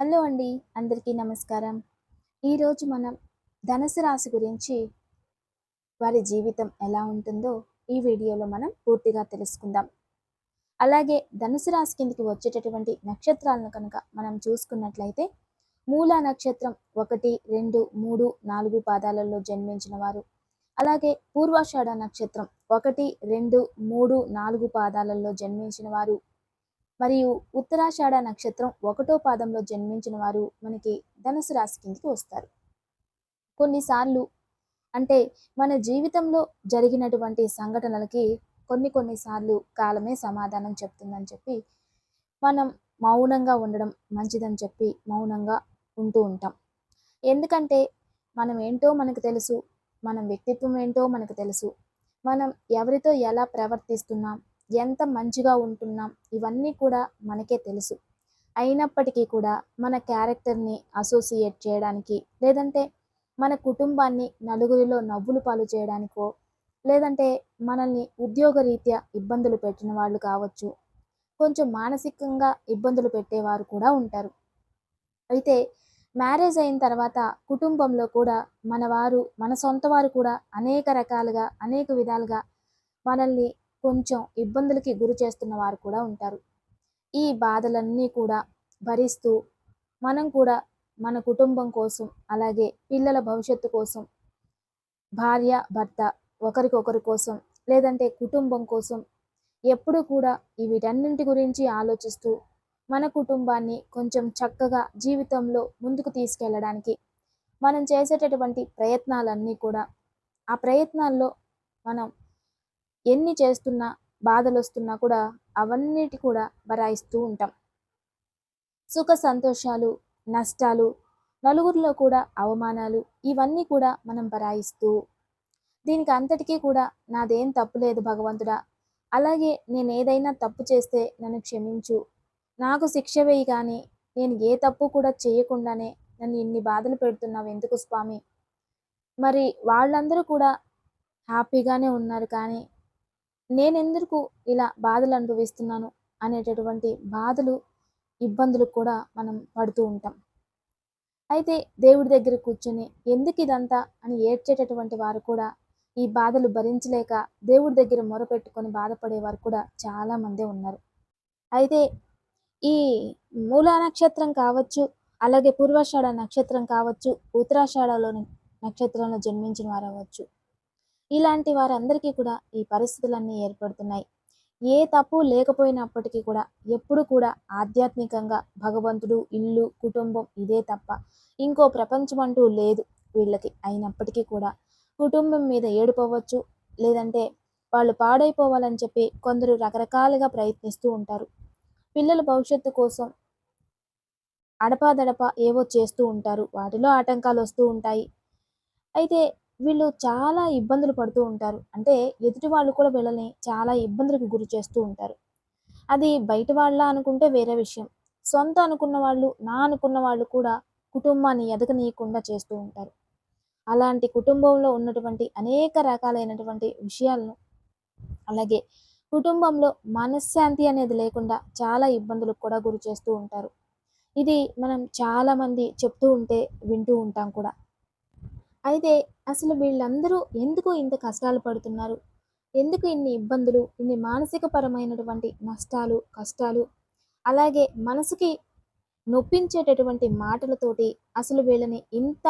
Hello అండి అందరికీ నమస్కారం. ఈరోజు మనం ధనుసు రాశి గురించి వారి జీవితం ఎలా ఉంటుందో ఈ వీడియోలో మనం పూర్తిగా తెలుసుకుందాం. అలాగే ధనుసు రాశి కిందకి వచ్చేటటువంటి నక్షత్రాలను కనుక మనం చూసుకున్నట్లయితే మూలా నక్షత్రం ఒకటి రెండు మూడు నాలుగు పాదాలలో జన్మించిన వారు అలాగే పూర్వాషాఢ నక్షత్రం ఒకటి రెండు మూడు నాలుగు పాదాలలో జన్మించిన వారు. మరియు ఉత్తరాషాఢ నక్షత్రం ఒకటో పాదంలో జన్మించిన వారు మనకి ధనుసు రాశి కిందికి వస్తారు. కొన్నిసార్లు అంటే మన జీవితంలో జరిగినటువంటి సంఘటనలకి కొన్ని కొన్నిసార్లు కాలమే సమాధానం చెప్తుందని చెప్పి మనం మౌనంగా ఉండడం మంచిదని చెప్పి మౌనంగా ఉంటూ ఉంటాం. ఎందుకంటే మనం ఏంటో మనకు తెలుసు మనం వ్యక్తిత్వం ఏంటో మనకు తెలుసు. మనం ఎవరితో ఎలా ప్రవర్తిస్తున్నాం? ఎంత మంచిగా ఉంటున్నాం? ఇవన్నీ కూడా మనకే తెలుసు. అయినప్పటికీ కూడా మన క్యారెక్టర్ని అసోసియేట్ చేయడానికి లేదంటే మన కుటుంబాన్ని నలుగురిలో నవ్వులు పాలు చేయడానికో లేదంటే మనల్ని ఉద్యోగరీత్యా ఇబ్బందులు పెట్టిన వాళ్ళు కావచ్చు. కొంచెం మానసికంగా ఇబ్బందులు పెట్టేవారు కూడా ఉంటారు. అయితే మ్యారేజ్ అయిన తర్వాత కుటుంబంలో కూడా మన వారు మన సొంత వారు కూడా అనేక రకాలుగా అనేక విధాలుగా మనల్ని కొంచెం ఇబ్బందులకి గురి చేస్తున్న వారు కూడా ఉంటారు. ఈ బాధలన్నీ కూడా భరిస్తూ మనం కూడా మన కుటుంబం కోసం అలాగే పిల్లల భవిష్యత్తు కోసం భార్య భర్త ఒకరికొకరి కోసం లేదంటే కుటుంబం కోసం ఎప్పుడు కూడా వీటన్నింటి గురించి ఆలోచిస్తూ మన కుటుంబాన్ని కొంచెం చక్కగా జీవితంలో ముందుకు తీసుకెళ్ళడానికి మనం చేసేటటువంటి ప్రయత్నాలన్నీ కూడా ఆ ప్రయత్నాల్లో మనం ఎన్ని చేస్తున్నా బాధలు వస్తున్నా కూడా అవన్నిటి కూడా బరాయిస్తూ ఉంటాం. సుఖ సంతోషాలు నష్టాలు నలుగురిలో కూడా అవమానాలు ఇవన్నీ కూడా మనం బరాయిస్తూ దీనికి అంతటికీ కూడా నాదేం తప్పు లేదు భగవంతుడా. అలాగే నేను ఏదైనా తప్పు చేస్తే నన్ను క్షమించు నాకు శిక్ష వేయి కానీ నేను ఏ తప్పు కూడా చేయకుండానే నన్ను ఇన్ని బాధలు పెడుతున్నావు ఎందుకు స్వామి? మరి వాళ్ళందరూ కూడా హ్యాపీగానే ఉన్నారు కానీ నేనెందుకు ఇలా బాధలు అనుభవిస్తున్నాను అనేటటువంటి బాధలు ఇబ్బందులు కూడా మనం పడుతూ ఉంటాం. అయితే దేవుడి దగ్గర కూర్చొని ఎందుకు ఇదంతా అని ఏడ్చేటటువంటి వారు కూడా ఈ బాధలు భరించలేక దేవుడి దగ్గర మొరపెట్టుకొని బాధపడేవారు కూడా చాలామందే ఉన్నారు. అయితే ఈ మూల నక్షత్రం కావచ్చు అలాగే పూర్వాషాఢ నక్షత్రం కావచ్చు ఉత్తరాషాఢలోని నక్షత్రంలో జన్మించిన వారు అవ్వచ్చు ఇలాంటి వారందరికీ కూడా ఈ పరిస్థితులన్నీ ఏర్పడుతున్నాయి. ఏ తప్పు లేకపోయినప్పటికీ కూడా ఎప్పుడు కూడా ఆధ్యాత్మికంగా భగవంతుడు ఇల్లు కుటుంబం ఇదే తప్ప ఇంకో ప్రపంచం అంటూ లేదు వీళ్ళకి. అయినప్పటికీ కూడా కుటుంబం మీద ఏడుపోవచ్చు లేదంటే వాళ్ళు పాడైపోవాలని చెప్పి కొందరు రకరకాలుగా ప్రయత్నిస్తూ ఉంటారు. పిల్లల భవిష్యత్తు కోసం అడపాదడపా ఏవో చేస్తూ ఉంటారు. వాటిలో ఆటంకాలు వస్తూ ఉంటాయి. అయితే వీళ్ళు చాలా ఇబ్బందులు పడుతూ ఉంటారు. అంటే ఎదుటి వాళ్ళు కూడా వీళ్ళని చాలా ఇబ్బందులకు గురి చేస్తూ ఉంటారు. అది బయట వాళ్ళ అనుకుంటే వేరే విషయం. సొంత అనుకున్న వాళ్ళు నా అనుకున్న వాళ్ళు కూడా కుటుంబాన్ని ఎదగనీయకుండా చేస్తూ ఉంటారు. అలాంటి కుటుంబంలో ఉన్నటువంటి అనేక రకాలైనటువంటి విషయాలను అలాగే కుటుంబంలో మనశ్శాంతి అనేది లేకుండా చాలా ఇబ్బందులకు కూడా గురి చేస్తూ ఉంటారు. ఇది మనం చాలామంది చెప్తూ ఉంటే వింటూ ఉంటాం కూడా. అయితే అసలు వీళ్ళందరూ ఎందుకు ఇంత కష్టాలు పడుతున్నారు? ఎందుకు ఇన్ని ఇబ్బందులు ఇన్ని మానసిక పరమైనటువంటి నష్టాలు కష్టాలు అలాగే మనసుకి నొప్పించేటటువంటి మాటలతోటి అసలు వీళ్ళని ఇంత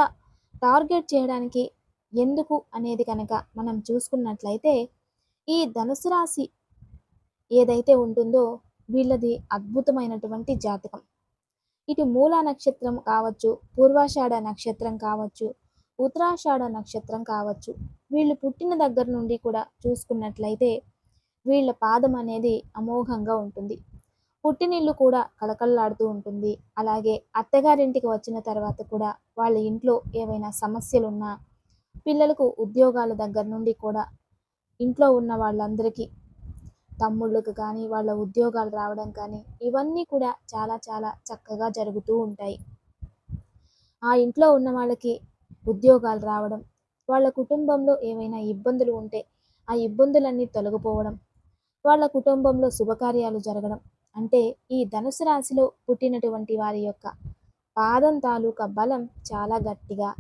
టార్గెట్ చేయడానికి ఎందుకు అనేది కనుక మనం చూసుకున్నట్లయితే ఈ ధనుసు రాశి ఏదైతే ఉంటుందో వీళ్ళది అద్భుతమైనటువంటి జాతకం. ఇటు మూలా నక్షత్రం కావచ్చు పూర్వాషాఢ నక్షత్రం కావచ్చు ఉత్తరాషాఢ నక్షత్రం కావచ్చు వీళ్ళు పుట్టిన దగ్గర నుండి కూడా చూసుకున్నట్లయితే వీళ్ళ పాదం అనేది అమోఘంగా ఉంటుంది. పుట్టినిల్లు కూడా కళకళలాడుతూ ఉంటుంది. అలాగే అత్తగారింటికి వచ్చిన తర్వాత కూడా వాళ్ళ ఇంట్లో ఏవైనా సమస్యలు ఉన్నా పిల్లలకు ఉద్యోగాల దగ్గర నుండి కూడా ఇంట్లో ఉన్న వాళ్ళందరికీ తమ్ముళ్ళకు కానీ వాళ్ళ ఉద్యోగాలు రావడం కానీ ఇవన్నీ కూడా చాలా చాలా చక్కగా జరుగుతూ ఉంటాయి. ఆ ఇంట్లో ఉన్న వాళ్ళకి ఉద్యోగాలు రావడం వాళ్ళ కుటుంబంలో ఏవైనా ఇబ్బందులు ఉంటే ఆ ఇబ్బందులన్నీ తొలగిపోవడం వాళ్ళ కుటుంబంలో శుభకార్యాలు జరగడం. అంటే ఈ ధనుసు రాశిలో పుట్టినటువంటి వారి యొక్క పాదం తాలూకా బలం చాలా గట్టిగా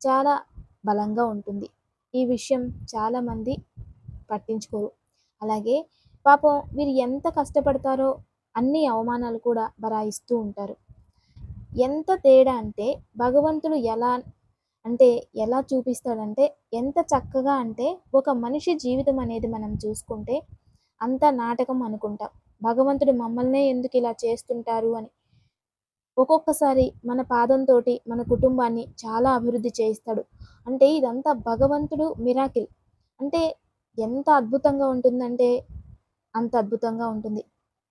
చాలా బలంగా ఉంటుంది. ఈ విషయం చాలామంది పట్టించుకోరు. అలాగే పాపం వీరు ఎంత కష్టపడతారో అన్ని అవమానాలు కూడా బరాయిస్తూ ఉంటారు. ఎంత తేడా అంటే భగవంతుడు ఎలా అంటే ఎలా చూపిస్తాడంటే ఎంత చక్కగా అంటే ఒక మనిషి జీవితం అనేది మనం చూసుకుంటే అంత నాటకం అనుకుంటాం. భగవంతుడు మమ్మల్నే ఎందుకు ఇలా చేస్తుంటారు అని. ఒక్కొక్కసారి మన పాదంతో మన కుటుంబాన్ని చాలా అభివృద్ధి చేయిస్తాడు. అంటే ఇదంతా భగవంతుడు మిరాకిల్ అంటే ఎంత అద్భుతంగా ఉంటుందంటే అంత అద్భుతంగా ఉంటుంది.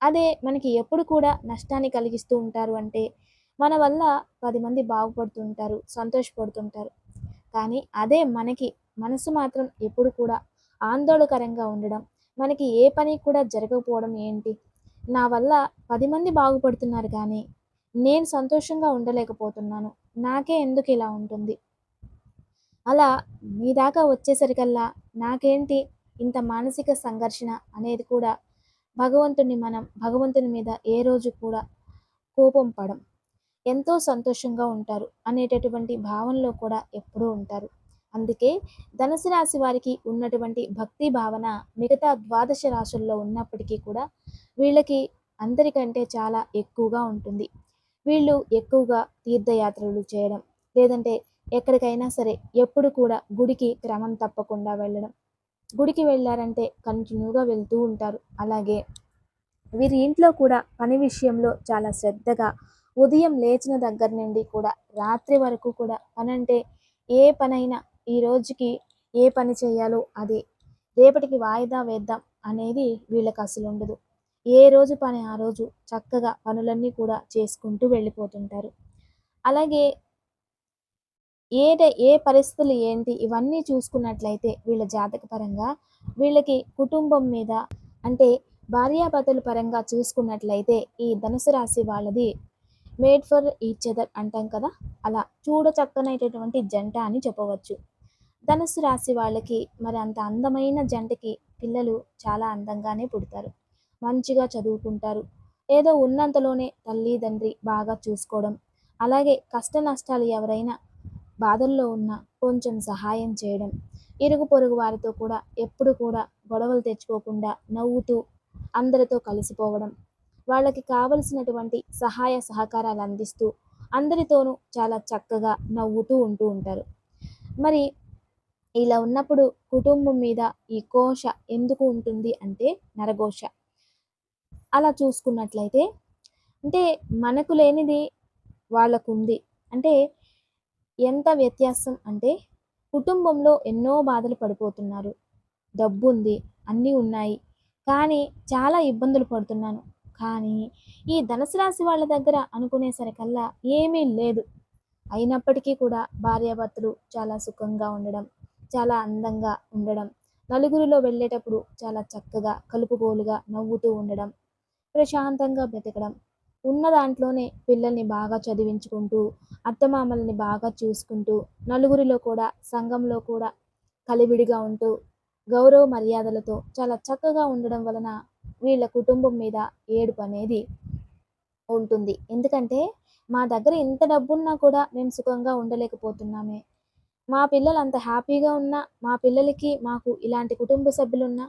అదే మనకి ఎప్పుడు కూడా నష్టాన్ని కలిగిస్తూ ఉంటారు అంటే మన వల్ల పది మంది బాగుపడుతుంటారు సంతోషపడుతుంటారు. కానీ అదే మనకి మనసు మాత్రం ఎప్పుడు కూడా ఆందోళనకరంగా ఉండడం మనకి ఏ పని కూడా జరగకపోవడం ఏంటి? నా వల్ల పది మంది బాగుపడుతున్నారు కానీ నేను సంతోషంగా ఉండలేకపోతున్నాను. నాకే ఎందుకు ఇలా ఉంటుంది? అలా మీ దాకా వచ్చేసరికల్లా నాకేంటి ఇంత మానసిక సంఘర్షణ అనేది కూడా భగవంతుని మనం భగవంతుని మీద ఏ రోజు కూడా కోపం పడం ఎంతో సంతోషంగా ఉంటారు అనేటటువంటి భావనలో కూడా ఎప్పుడూ ఉంటారు. అందుకే ధనుసు రాశి వారికి ఉన్నటువంటి భక్తి భావన మిగతా ద్వాదశ రాశుల్లో ఉన్నప్పటికీ కూడా వీళ్ళకి అందరికంటే చాలా ఎక్కువగా ఉంటుంది. వీళ్ళు ఎక్కువగా తీర్థయాత్రలు చేయడం లేదంటే ఎక్కడికైనా సరే ఎప్పుడు కూడా గుడికి క్రమం తప్పకుండా వెళ్ళడం గుడికి వెళ్ళారంటే కంటిన్యూగా వెళ్తూ ఉంటారు. అలాగే వీరి ఇంట్లో కూడా పని విషయంలో చాలా శ్రద్ధగా ఉదయం లేచిన దగ్గర నుండి కూడా రాత్రి వరకు కూడా పని అంటే ఏ పనైనా ఈ రోజుకి ఏ పని చేయాలో అది రేపటికి వాయిదా వేద్దాం అనేది వీళ్ళకి అసలు ఉండదు. ఏ రోజు పని ఆ రోజు చక్కగా పనులన్నీ కూడా చేసుకుంటూ వెళ్ళిపోతుంటారు. అలాగే ఏట ఏ పరిస్థితులు ఏంటి? ఇవన్నీ చూసుకున్నట్లయితే వీళ్ళ జాతక పరంగా వీళ్ళకి కుటుంబం మీద అంటే భార్యాభర్తల పరంగా చూసుకున్నట్లయితే ఈ ధనుసు రాశి వాళ్ళది మేడ్ ఫర్ ఈచ్ అదర్ అంటాం కదా? అలా చూడచక్కనైనటువంటి జంట అని చెప్పవచ్చు. ధనుసు రాశి వాళ్ళకి మరి అంత అందమైన జంటకి పిల్లలు చాలా అందంగానే పుడతారు. మంచిగా చదువుకుంటారు. ఏదో ఉన్నంతలోనే తల్లి తండ్రి బాగా చూసుకోవడం. అలాగే కష్ట నష్టాలు ఎవరైనా బాధల్లో ఉన్న కొంచెం సహాయం చేయడం. ఇరుగు పొరుగు వారితో కూడా ఎప్పుడు కూడా గొడవలు తెచ్చుకోకుండా నవ్వుతూ అందరితో కలిసిపోవడం. వాళ్ళకి కావలసినటువంటి సహాయ సహకారాలు అందిస్తూ అందరితోనూ చాలా చక్కగా నవ్వుతూ ఉంటూ ఉంటారు. మరి ఇలా ఉన్నప్పుడు కుటుంబం మీద ఈ కోశ ఎందుకు ఉంటుంది అంటే నరఘోష అలా చూసుకున్నట్లయితే అంటే మనకు లేనిది వాళ్ళకుంది. అంటే ఎంత వ్యత్యాసం అంటే కుటుంబంలో ఎన్నో బాధలు పడిపోతున్నారు. డబ్బు ఉంది అన్నీ ఉన్నాయి. కానీ చాలా ఇబ్బందులు పడుతున్నాను. కానీ ఈ ధనుసు రాశి వాళ్ళ దగ్గర అనుకునేసరికల్లా ఏమీ లేదు. అయినప్పటికీ కూడా భార్యాభర్తలు చాలా సుఖంగా ఉండడం చాలా అందంగా ఉండడం నలుగురిలో వెళ్ళేటప్పుడు చాలా చక్కగా కలుపుగోలుగా నవ్వుతూ ఉండడం ప్రశాంతంగా బ్రతకడం ఉన్న దాంట్లోనే పిల్లల్ని బాగా చదివించుకుంటూ అత్తమామల్ని బాగా చూసుకుంటూ నలుగురిలో కూడా సంఘంలో కూడా కలివిడిగా ఉంటూ గౌరవ మర్యాదలతో చాలా చక్కగా ఉండడం వలన వీళ్ళ కుటుంబం మీద ఏడుపు అనేది ఉంటుంది. ఎందుకంటే మా దగ్గర ఇంత డబ్బున్నా కూడా మేము సుఖంగా ఉండలేకపోతున్నామే. మా పిల్లలు అంత హ్యాపీగా ఉన్నా మా పిల్లలకి మాకు ఇలాంటి కుటుంబ సభ్యులున్నా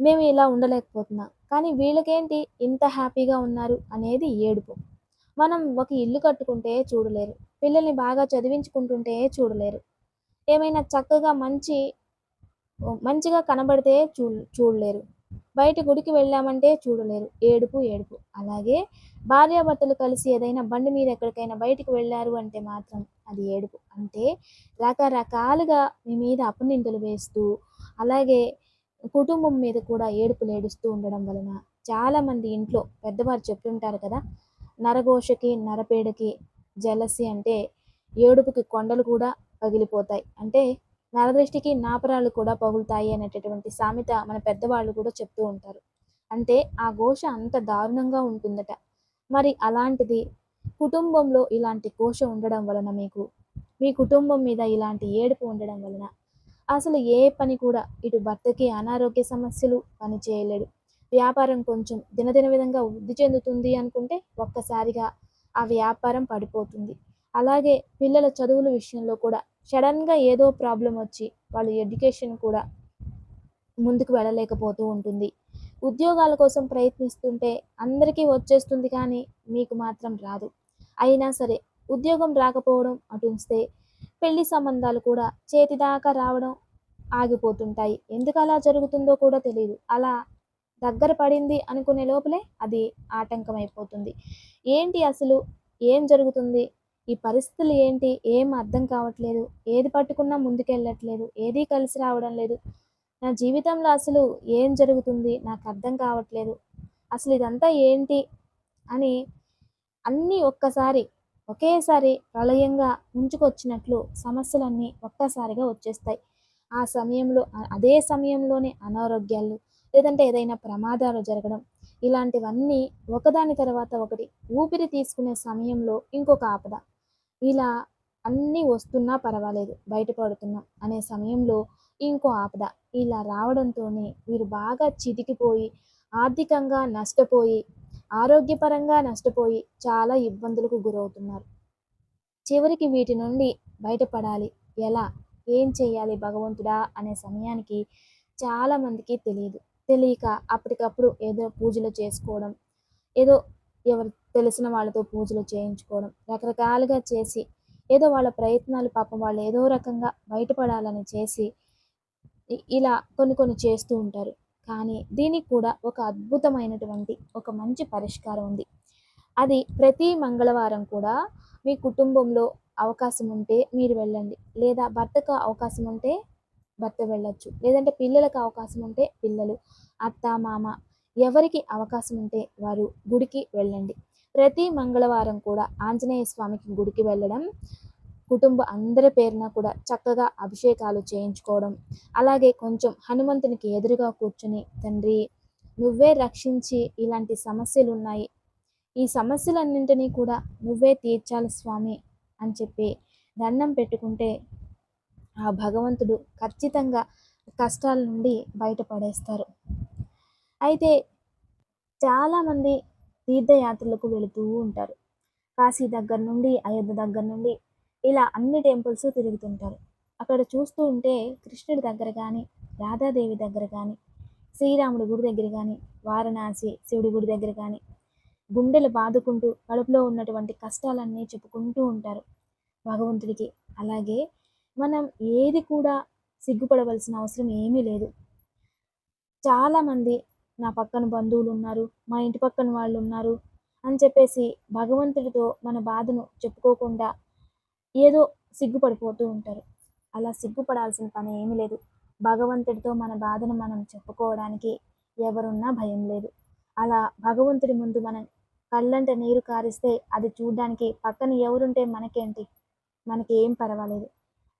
మేము ఇలా ఉండలేకపోతున్నాం. కానీ వీళ్ళకేంటి ఇంత హ్యాపీగా ఉన్నారు అనేది ఏడుపు. మనం ఒక ఇల్లు కట్టుకుంటే చూడలేరు. పిల్లల్ని బాగా చదివించుకుంటుంటే చూడలేరు. ఏమైనా చక్కగా మంచి మంచిగా కనబడితే చూ చూడలేరు. బయట గుడికి వెళ్ళామంటే చూడలేరు. ఏడుపు ఏడుపు. అలాగే భార్యాభర్తలు కలిసి ఏదైనా బండి మీద ఎక్కడికైనా బయటికి వెళ్ళారు అంటే మాత్రం అది ఏడుపు. అంటే రకరకాలుగా మీ మీద అపనిందలు వేస్తూ అలాగే కుటుంబం మీద కూడా ఏడుపులు ఏడుస్తూ ఉండడం వలన చాలామంది ఇంట్లో పెద్దవారు చెప్తుంటారు కదా నరఘోషకి నరపేడకి జలసి అంటే ఏడుపుకి కొండలు కూడా పగిలిపోతాయి. అంటే నరదృష్టికి నాపరాలు కూడా పగులుతాయి అనేటటువంటి సామెత మన పెద్దవాళ్ళు కూడా చెప్తూ ఉంటారు. అంటే ఆ ఘోష అంత దారుణంగా ఉంటుందట. మరి అలాంటిది కుటుంబంలో ఇలాంటి ఘోష ఉండడం వలన మీకు మీ కుటుంబం మీద ఇలాంటి ఏడుపు ఉండడం వలన అసలు ఏ పని కూడా ఇటు భర్తకి అనారోగ్య సమస్యలు పని చేయలేడు. వ్యాపారం కొంచెం దినదిన విధంగా వృద్ధి చెందుతుంది అనుకుంటే ఒక్కసారిగా ఆ వ్యాపారం పడిపోతుంది. అలాగే పిల్లల చదువుల విషయంలో కూడా సడన్గా ఏదో ప్రాబ్లం వచ్చి వాళ్ళు ఎడ్యుకేషన్ కూడా ముందుకు వెళ్ళలేకపోతూ ఉంటుంది. ఉద్యోగాల కోసం ప్రయత్నిస్తుంటే అందరికీ వచ్చేస్తుంది కానీ మీకు మాత్రం రాదు. అయినా సరే ఉద్యోగం రాకపోవడం అటుంచితే పెళ్ళి సంబంధాలు కూడా చేతిదాకా రావడం ఆగిపోతుంటాయి. ఎందుకు అలా జరుగుతుందో కూడా తెలియదు అలా దగ్గర పడింది అనుకునే లోపలే అది ఆటంకం అయిపోతుంది ఏంటి అసలు? ఏం జరుగుతుంది? ఈ పరిస్థితులు ఏంటి? ఏం అర్థం కావట్లేదు? ఏది పట్టుకున్నా ముందుకెళ్ళట్లేదు? ఏదీ కలిసి రావడం లేదు? నా జీవితంలో అసలు ఏం జరుగుతుంది? నాకు అర్థం కావట్లేదు. అసలు ఇదంతా ఏంటి? అని అన్నీ ఒక్కసారి ఒకేసారి ప్రళయంగా ముంచుకొచ్చినట్లు సమస్యలన్నీ ఒక్కసారిగా వచ్చేస్తాయి. ఆ సమయంలో అదే సమయంలోనే అనారోగ్యాలు లేదంటే ఏదైనా ప్రమాదాలు జరగడం ఇలాంటివన్నీ ఒకదాని తర్వాత ఒకటి ఊపిరి తీసుకునే సమయంలో ఇంకొక ఆపద. ఇలా అన్నీ వస్తున్నా పర్వాలేదు బయటపడుతున్నాం అనే సమయంలో ఇంకో ఆపద. ఇలా రావడంతోనే వీరు బాగా చితికిపోయి ఆర్థికంగా నష్టపోయి ఆరోగ్యపరంగా నష్టపోయి చాలా ఇబ్బందులకు గురవుతున్నారు. చివరికి వీటి నుండి బయటపడాలి. ఎలా? ఏం చేయాలి భగవంతుడా? అనే సమయానికి చాలామందికి తెలియదు తెలియక అప్పటికప్పుడు ఏదో పూజలు చేసుకోవడం ఏదో ఎవరు తెలిసిన వాళ్ళతో పూజలు చేయించుకోవడం రకరకాలుగా చేసి ఏదో వాళ్ళ ప్రయత్నాలు పాపం వాళ్ళు ఏదో రకంగా బయటపడాలని చేసి ఇలా కొన్ని కొన్ని చేస్తూ ఉంటారు. కానీ దీనికి కూడా ఒక అద్భుతమైనటువంటి ఒక మంచి పరిష్కారం ఉంది. అది ప్రతి మంగళవారం కూడా మీ కుటుంబంలో అవకాశం ఉంటే మీరు వెళ్ళండి. లేదా భర్తకు అవకాశం ఉంటే భర్త వెళ్ళొచ్చు. లేదంటే పిల్లలకు అవకాశం ఉంటే పిల్లలు అత్త మామ ఎవరికి అవకాశం ఉంటే వారు గుడికి వెళ్ళండి. ప్రతి మంగళవారం కూడా ఆంజనేయ స్వామికి గుడికి వెళ్ళడం కుటుంబ అందరి పేరున కూడా చక్కగా అభిషేకాలు చేయించుకోవడం. అలాగే కొంచెం హనుమంతునికి ఎదురుగా కూర్చుని తండ్రి నువ్వే రక్షించి ఇలాంటి సమస్యలు ఉన్నాయి ఈ సమస్యలన్నింటినీ కూడా నువ్వే తీర్చాలి స్వామి అని చెప్పి దండం పెట్టుకుంటే ఆ భగవంతుడు ఖచ్చితంగా కష్టాల నుండి బయటపడేస్తారు. అయితే చాలామంది తీర్థయాత్రలకు వెళుతూ ఉంటారు. కాశీ దగ్గర నుండి అయోధ్య దగ్గర నుండి ఇలా అన్ని టెంపుల్స్ తిరుగుతుంటారు. అక్కడ చూస్తూ ఉంటే కృష్ణుడి దగ్గర కానీ రాధాదేవి దగ్గర కానీ శ్రీరాముడి గుడి దగ్గర కానీ వారణాసి శివుడి గుడి దగ్గర కానీ గుండెలు బాదుకుంటూ కడుపులో ఉన్నటువంటి కష్టాలన్నీ చెప్పుకుంటూ ఉంటారు భగవంతుడికి. అలాగే మనం ఏది కూడా సిగ్గుపడవలసిన అవసరం ఏమీ లేదు. చాలామంది నా పక్కన బంధువులు ఉన్నారు మా ఇంటి పక్కన వాళ్ళు ఉన్నారు అని చెప్పేసి భగవంతుడితో మన బాధను చెప్పుకోకుండా ఏదో సిగ్గుపడిపోతూ ఉంటారు. అలా సిగ్గుపడాల్సిన పని ఏమీ లేదు. భగవంతుడితో మన బాధను మనం చెప్పుకోవడానికి ఎవరున్నా భయం లేదు. అలా భగవంతుడి ముందు మనం కళ్ళంట నీరు కారిస్తే అది చూడడానికి పక్కన ఎవరుంటే మనకేంటి? మనకి ఏం పర్వాలేదు.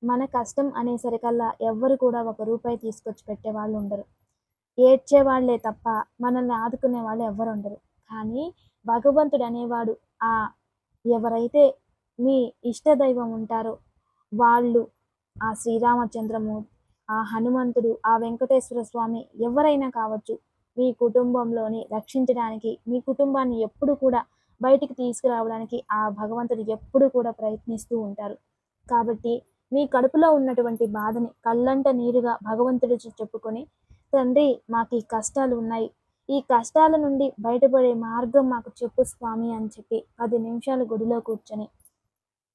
మన కష్టం అనేసరికల్లా ఎవ్వరు కూడా ఒక రూపాయి తీసుకొచ్చి పెట్టే వాళ్ళు ఉండరు. ఏడ్చే వాళ్ళే తప్ప మనల్ని ఆదుకునే వాళ్ళు ఎవరు ఉండరు. కానీ భగవంతుడు అనేవాడు ఆ ఎవరైతే మీ ఇష్టదైవం ఉంటారో వాళ్ళు ఆ శ్రీరామచంద్రము ఆ హనుమంతుడు ఆ వెంకటేశ్వర స్వామి ఎవరైనా కావచ్చు మీ కుటుంబంలోని రక్షించడానికి మీ కుటుంబాన్ని ఎప్పుడు కూడా బయటికి తీసుకురావడానికి ఆ భగవంతుడు ఎప్పుడు కూడా ప్రయత్నిస్తూ ఉంటారు. కాబట్టి మీ కడుపులో ఉన్నటువంటి బాధని కళ్ళంట నీరుగా భగవంతుడు చెప్పుకొని తండ్రి మాకు ఈ కష్టాలు ఉన్నాయి. ఈ కష్టాల నుండి బయటపడే మార్గం మాకు చెప్పు స్వామి అని చెప్పి పది నిమిషాలు గుడిలో కూర్చొని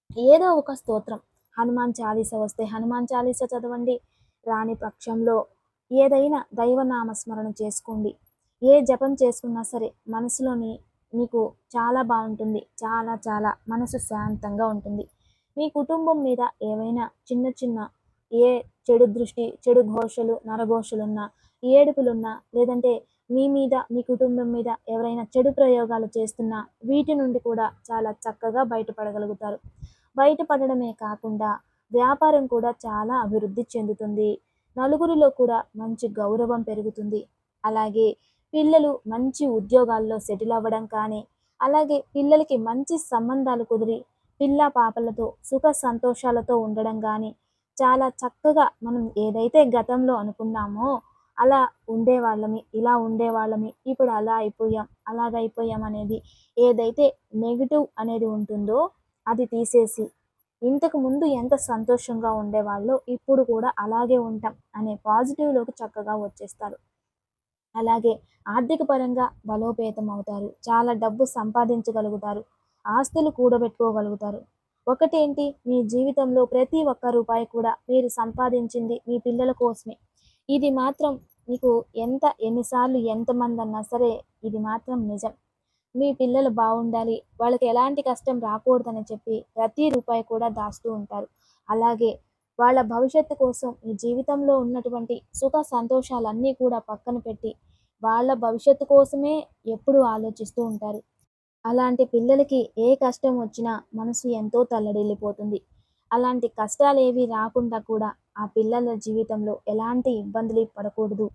ఏదో ఒక స్తోత్రం. హనుమాన్ చాలీస వస్తే హనుమాన్ చాలీస చదవండి. రాని పక్షంలో ఏదైనా దైవనామస్మరణ చేసుకోండి. ఏ జపం చేసుకున్నా సరే మనసులోని మీకు చాలా బాగుంటుంది. చాలా చాలా మనసు శాంతంగా ఉంటుంది. మీ కుటుంబం మీద ఏవైనా చిన్న చిన్న ఏ చెడు దృష్టి చెడు ఘోషలు నరఘోషలున్నా ఏడుపులున్నా లేదంటే మీ మీద మీ కుటుంబం మీద ఎవరైనా చెడు ప్రయోగాలు చేస్తున్నా వీటి నుండి కూడా చాలా చక్కగా బయటపడగలుగుతారు. బయటపడడమే కాకుండా వ్యాపారం కూడా చాలా అభివృద్ధి చెందుతుంది. నలుగురిలో కూడా మంచి గౌరవం పెరుగుతుంది. అలాగే పిల్లలు మంచి ఉద్యోగాల్లో సెటిల్ అవ్వడం కానీ అలాగే పిల్లలకి మంచి సంబంధాలు కుదిరి పిల్ల పాపలతో సుఖ సంతోషాలతో ఉండడం కానీ చాలా చక్కగా మనం ఏదైతే గతంలో అనుకున్నామో అలా ఉండేవాళ్ళమి ఇలా ఉండేవాళ్ళమి ఇప్పుడు అలా అయిపోయాం అలాగ అనేది ఏదైతే నెగిటివ్ అనేది ఉంటుందో అది తీసేసి ఇంతకు ముందు ఎంత సంతోషంగా ఉండేవాళ్ళో ఇప్పుడు కూడా అలాగే ఉంటాం అనే పాజిటివ్లోకి చక్కగా వచ్చేస్తారు. అలాగే ఆర్థిక పరంగా బలోపేతం అవుతారు చాలా డబ్బు సంపాదించగలుగుతారు ఆస్తులు కూడబెట్టుకోగలుగుతారు. ఒకటేంటి? మీ జీవితంలో ప్రతి ఒక్క రూపాయి కూడా మీరు సంపాదించింది మీ పిల్లల కోసమే. ఇది మాత్రం మీకు ఎంత ఎన్నిసార్లు ఎంతమంది అన్నా సరే ఇది మాత్రం నిజం. మీ పిల్లలు బాగుండాలి వాళ్ళకి ఎలాంటి కష్టం రాకూడదని చెప్పి ప్రతి రూపాయి కూడా దాస్తూ ఉంటారు. అలాగే వాళ్ళ భవిష్యత్తు కోసం ఈ జీవితంలో ఉన్నటువంటి సుఖ సంతోషాలన్నీ కూడా పక్కన పెట్టి వాళ్ళ భవిష్యత్తు కోసమే ఎప్పుడు ఆలోచిస్తూ ఉంటారు. అలాంటి పిల్లలకి ఏ కష్టం వచ్చినా మనసు ఎంతో తల్లడిల్లిపోతుంది. అలాంటి కష్టాలు ఏవి రాకుండా కూడా ఆ పిల్లల జీవితంలో ఎలాంటి ఇబ్బందులు పడకూడదు.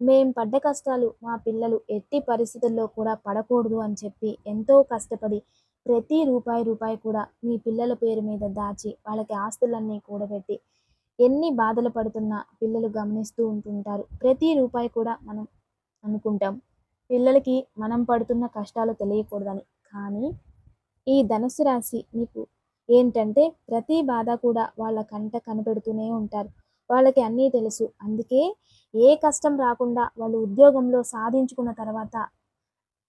మేం పడ్డ కష్టాలు మా పిల్లలు ఎట్టి పరిస్థితుల్లో కూడా పడకూడదు అని చెప్పి ఎంతో కష్టపడి ప్రతి రూపాయి రూపాయి కూడా మీ పిల్లల పేరు మీద దాచి వాళ్ళకి ఆస్తులన్నీ కూడబెట్టి ఎన్ని బాధలు పడుతున్నా పిల్లలు గమనిస్తూ ఉంటుంటారు. ప్రతి రూపాయి కూడా మనం అనుకుంటాం. పిల్లలకి మనం పడుతున్న కష్టాలు తెలియకూడదని. కానీ ఈ ధనుసు రాశి మీకు ఏంటంటే ప్రతి బాధ కూడా వాళ్ళ కంట కనిపెడుతూనే ఉంటారు. వాళ్ళకి అన్నీ తెలుసు. అందుకే ఏ కష్టం రాకుండా వాళ్ళు ఉద్యోగంలో సాధించుకున్న తర్వాత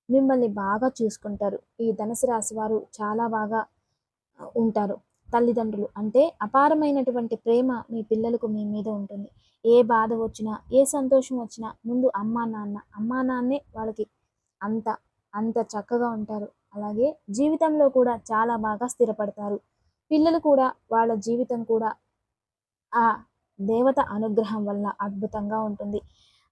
మిమ్మల్ని బాగా చూసుకుంటారు. ఈ ధనుసు రాశి వారు చాలా బాగా ఉంటారు. తల్లిదండ్రులు అంటే అపారమైనటువంటి ప్రేమ మీ పిల్లలకు మీ మీద ఉంటుంది. ఏ బాధ వచ్చినా ఏ సంతోషం వచ్చినా ముందు అమ్మా నాన్న అమ్మా నాన్నే వాళ్ళకి అంత అంత చక్కగా ఉంటారు. అలాగే జీవితంలో కూడా చాలా బాగా స్థిరపడతారు. పిల్లలు కూడా వాళ్ళ జీవితం కూడా ఆ దేవత అనుగ్రహం వల్ల అద్భుతంగా ఉంటుంది.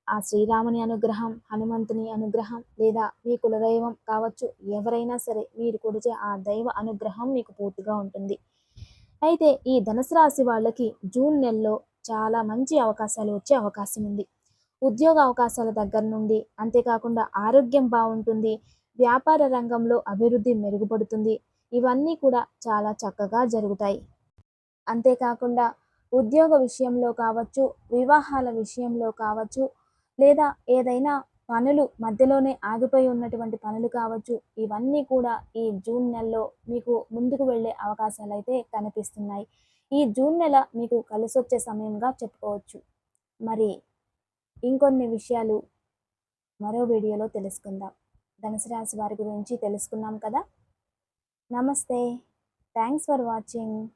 ఆ శ్రీరాముని అనుగ్రహం హనుమంతుని అనుగ్రహం లేదా మీ కులదైవం కావచ్చు ఎవరైనా సరే మీరు కొడిచే ఆ దైవ అనుగ్రహం మీకు పూర్తిగా ఉంటుంది. అయితే ఈ ధనుసు రాశి వాళ్ళకి జూన్ నెలలో చాలా మంచి అవకాశాలు వచ్చే అవకాశం ఉంది. ఉద్యోగ అవకాశాల దగ్గర నుండి అంతేకాకుండా ఆరోగ్యం బాగుంటుంది. వ్యాపార రంగంలో అభివృద్ధి మెరుగుపడుతుంది. ఇవన్నీ కూడా చాలా చక్కగా జరుగుతాయి. అంతేకాకుండా ఉద్యోగ విషయంలో కావచ్చు వివాహాల విషయంలో కావచ్చు లేదా ఏదైనా పనులు మధ్యలోనే ఆగిపోయి ఉన్నటువంటి పనులు కావచ్చు ఇవన్నీ కూడా ఈ జూన్ నెలలో మీకు ముందుకు వెళ్ళే అవకాశాలు అయితే కనిపిస్తున్నాయి. ఈ జూన్ నెల మీకు కలిసొచ్చే సమయంగా చెప్పుకోవచ్చు. మరి ఇంకొన్ని విషయాలు మరో వీడియోలో తెలుసుకుందాం. ధనుసు రాశి వారి గురించి తెలుసుకున్నాం కదా. నమస్తే. Thanks for watching